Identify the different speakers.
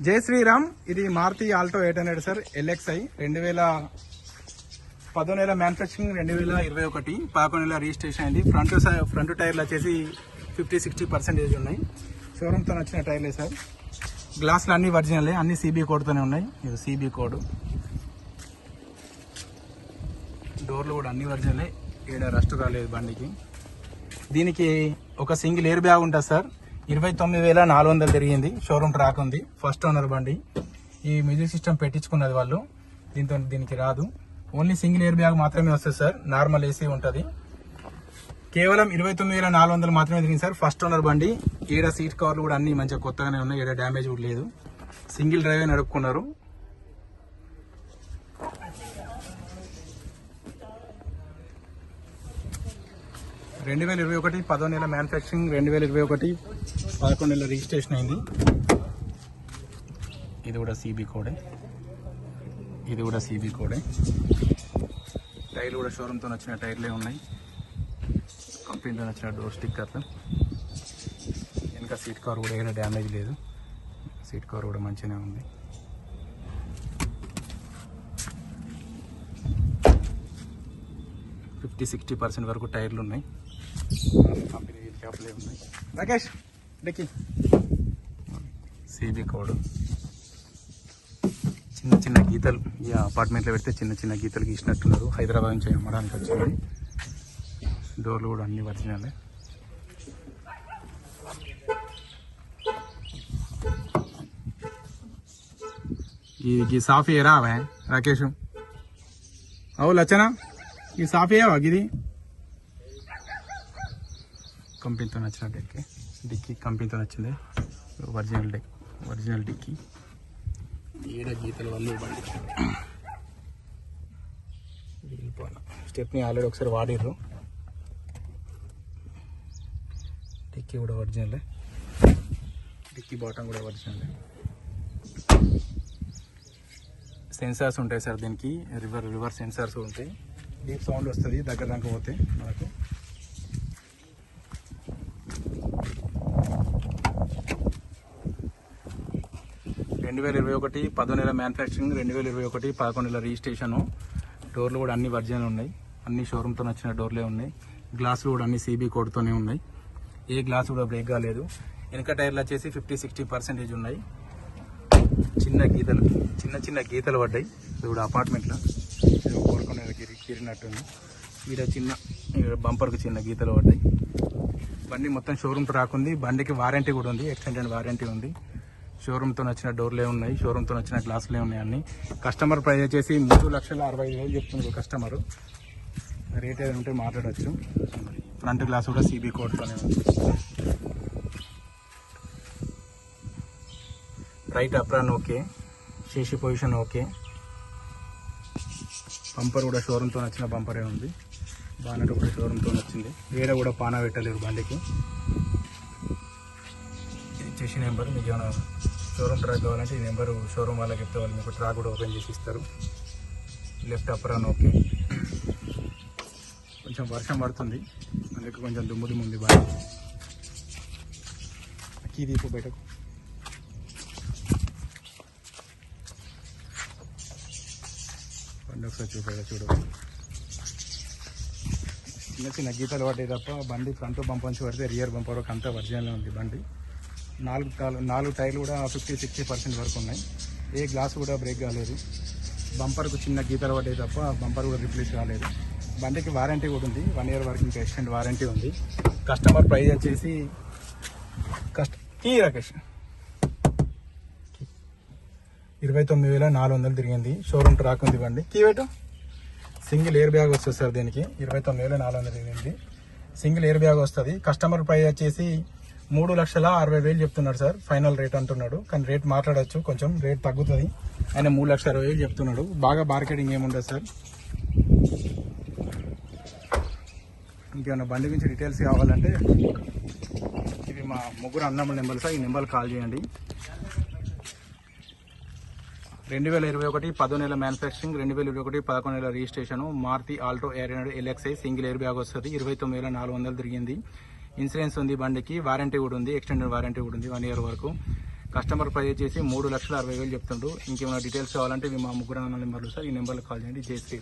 Speaker 1: జై శ్రీరామ్. ఇది Maruti Alto eight hundred sir. LXI. రెండు వేల పదో నెల మ్యానుఫ్యాక్చరింగ్ రెండు వేల ఇరవై ఒకటి. పదకొండు నెల రిజిస్ట్రేషన్ అయింది. ఫ్రంట్ సై- ఫ్రంట్ టైర్లు వచ్చేసి ఫిఫ్టీ సిక్స్టీ పర్సెంటేజ్ ఉన్నాయి. షోరూమ్తో వచ్చిన టైర్లే సార్. గ్లాసులు అన్ని ఒరిజినలే అన్ని సిబి కోడ్తోనే ఉన్నాయి. ఇది సిబి కోడ్. డోర్లు కూడా అన్ని ఒరిజినలే. ఈడ రస్ట్ రాలేదు బండికి. దీనికి ఒక సింగిల్ ఎయిర్ బ్యాగ్ ఉంటుంది సార్. ఇరవై తొమ్మిది వేల నాలుగు వందలు తిరిగింది షోరూమ్ ట్రాక్ ఉంది. ఫస్ట్ ఓనర్ బండి. ఈ మ్యూజిక్ సిస్టమ్ పెట్టించుకున్నది వాళ్ళు. దీంతో దీనికి రాదు. ఓన్లీ సింగిల్ ఎయిర్ బ్యాగ్ మాత్రమే వస్తుంది సార్. నార్మల్ ఏసీ ఉంటుంది. కేవలం ఇరవై తొమ్మిది వేల నాలుగు వందలు మాత్రమే తిరిగింది సార్. ఫస్ట్ ఓనర్ బండి. ఈడ సీట్ కవర్లు కూడా అన్ని మంచిగా కొత్తగానే ఉన్నాయి. ఏడ డ్యామేజ్ కూడా లేదు. సింగిల్ డ్రైవే నడుపుకున్నారు. రెండు వేల ఇరవై ఒకటి పదో నెల మ్యానుఫ్యాక్చరింగ్ రెండు వేల ఇరవై ఒకటి పదకొండు నెలల రిజిస్ట్రేషన్ అయింది. ఇది కూడా సీబీ కోడే. ఇది కూడా సీబీ కోడే. టైర్లు కూడా షోరూమ్తో వచ్చిన టైర్లే ఉన్నాయి. కంపెనీతో వచ్చిన డోర్ స్టిక్కర్లు. వెనక సీట్ కవర్ కూడా ఏదైనా డ్యామేజ్ లేదు. సీట్ కవర్ కూడా మంచిగానే ఉంది. ఫిఫ్టీ సిక్స్టీ పర్సెంట్ వరకు టైర్లు ఉన్నాయి. కంపెనీ క్యాప్లే ఉన్నాయి రాకేష్ డెక్కి సిబి కోడ్. చిన్న చిన్న గీతలు ఈ అపార్ట్మెంట్లో పెడితే చిన్న చిన్న గీతలు గీసినట్టున్నారు. హైదరాబాద్ నుంచి అమ్మడానికి వచ్చింది. డోర్లు కూడా అన్ని వచ్చినాయి ఈ ఈ సాఫీ రావే రాకేష్. అవు లచ్చనా? ఈ సాఫీ ఏవా గిది? కంపెనీతో నచ్చిన డెక్కి డిక్కీ కంపెనీతో నచ్చింది. ఒరిజినల్ డెక్ ఒరిజినల్ డిక్కీ ఏడ గీతల వల్ల బండి స్టెప్ని ఆల్రెడీ ఒకసారి వాడిర్రు. డిక్కీ కూడా ఒరిజినలే డిక్కీ బాటమ్ కూడా ఒరిజినలే సెన్సార్స్ ఉంటాయి సార్ దీనికి. రివర్ రివర్ సెన్సార్స్ ఉంటాయి. డీప్ సౌండ్ వస్తుంది దగ్గర దాకా పోతే మనకు. రెండు వేల ఇరవై ఒకటి పదో నెల మ్యానుఫ్యాక్చరింగ్ రెండు వేల ఇరవై ఒకటి పదకొండు నెల రిజిస్ట్రేషను. డోర్లు కూడా అన్ని వర్జన్ ఉన్నాయి. అన్ని షోరూమ్తో నచ్చిన డోర్లే ఉన్నాయి. గ్లాసులు కూడా అన్ని సీబీ కోడ్తోనే ఉన్నాయి. ఏ గ్లాస్ కూడా బ్రేక్ కాలేదు. వెనక టైర్లు వచ్చేసి ఫిఫ్టీ సిక్స్టీ పర్సెంటేజ్ ఉన్నాయి. చిన్న గీతలు చిన్న చిన్న గీతలు పడ్డాయి. కూడా అపార్ట్మెంట్లో. కోరుకునే కిరినట్టుంది గిరినట్టుంది ఈడ చిన్న బంపర్కి చిన్న గీతలు పడ్డాయి. బండి మొత్తం షోరూమ్ రాకుంది. బండికి వారంటీ కూడా ఉంది. ఎక్స్టెండెడ్ వారంటీ ఉంది. షోరూమ్తో నచ్చిన డోర్లే ఉన్నాయి షోరూమ్తో నచ్చిన గ్లాసులే ఉన్నాయి అన్ని. కస్టమర్ ప్రైస్ వచ్చేసి మూడు లక్షల అరవై ఐదు వేలు చెప్తున్నారు కస్టమర్. రేట్ ఏదైనా ఉంటే మాట్లాడచ్చు. ఫ్రంట్ గ్లాస్ కూడా సిబి కోడ్తోనే ఉంది. రైట్ అప్రాన్ ఓకే చేసి పొజిషన్ ఓకే బంపర్ కూడా షోరూమ్తో నచ్చిన బంపరే ఉంది. బానెట్ కూడా షోరూమ్తో నచ్చింది. వేరే కూడా పానా పెట్టలేరు బండికి. వచ్చేసి నెంబర్ మీకు ఏమైనా షోరూమ్ ట్రాక్ కావాలంటే ఈ నెంబర్ షోరూమ్ వాళ్ళకి చెప్తే వాళ్ళు మీకు ట్రాక్ కూడా ఓపెన్ చేసి ఇస్తారు. Left apron okay. కొంచెం వర్షం పడుతుంది. అందుకే కొంచెం దుమ్ము దుమ్ము ఉంది బాగా. కీ దీపు బయటకు. బండి ఒకసారి చూపాడు చూడు. చిన్న చిన్న గీతలు పడ్డాయి తప్ప బండి ఫ్రంట్ బంపర్ నుంచి పడితే రియర్ బంపర్ వరకు అంతా ఒరిజినల్ ఉంది బండి. నాలుగు నాలుగు టైర్లు కూడా ఫిఫ్టీ సిక్స్టీ పర్సెంట్ వరకు ఉన్నాయి. ఏ గ్లాస్ కూడా బ్రేక్ కాలేదు. బంపర్కు చిన్న గీతలు పడ్డాయి తప్ప బంపర్ కూడా రిప్లేస్ కాలేదు. బండికి వారంటీ కూడా ఉంది. వన్ ఇయర్ వరకు ఇంకా ఎక్స్టెండ్ వారంటీ ఉంది. కస్టమర్ ప్రైస్ వచ్చేసి కష్ట ఈ రాకేష్. ఇరవై తొమ్మిది వేల నాలుగు వందలు తిరిగింది. షోరూమ్ ట్రాక్ ఉంది బండి. కీవేటు సింగిల్ ఎయిర్ బ్యాగ్ వస్తుంది సార్ దీనికి. ఇరవై తొమ్మిది వేల నాలుగు వందలు తిరిగింది. సింగిల్ ఎయిర్ బ్యాగ్ వస్తుంది. కస్టమర్ ప్రైస్ వచ్చేసి మూడు లక్షల అరవై వేలు చెప్తున్నాడు సార్. ఫైనల్ రేట్ అంటున్నాడు. కానీ రేట్ మాట్లాడచ్చు. కొంచెం రేట్ తగ్గుతుంది. ఆయన మూడు లక్షల అరవై వేలు చెప్తున్నాడు. బాగా మార్కెటింగ్ ఏముండదు సార్. ఇంకేమైనా బండి గురించి డీటెయిల్స్ కావాలంటే ఇవి మా ముగ్గురు అన్నమ్మ నెంబర్ సార్. ఈ నెంబర్ కాల్ చేయండి. రెండు వేల ఇరవై ఒకటి పదో నెల మ్యానుఫ్యాక్చరింగ్ రెండు వేల ఇరవై ఒకటి పదకొండు నెల registration Maruti Alto air LXI single air bag వస్తుంది. ఇరవై తొమ్మిది వేల నాలుగు వందలు తిరిగింది. ఇన్సూరెన్స్ ఉంది బండికి వారంటీ కూడా ఉంది ఎక్స్టెండెడ్ వారంటీ కూడా ఉంది వన్ ఇయర్ వరకు. కస్టమర్ ప్రైస్ చేసి మూడు లక్షల అరవై వేలు చెప్తుండ్రు. ఇంకేమైనా డీటెయిల్స్ కావాలంటే మీ మా ముగ్గురు నెంబర్లు సార్ ఈ నెంబర్లో కాల్ చేయండి. జయశ్రీ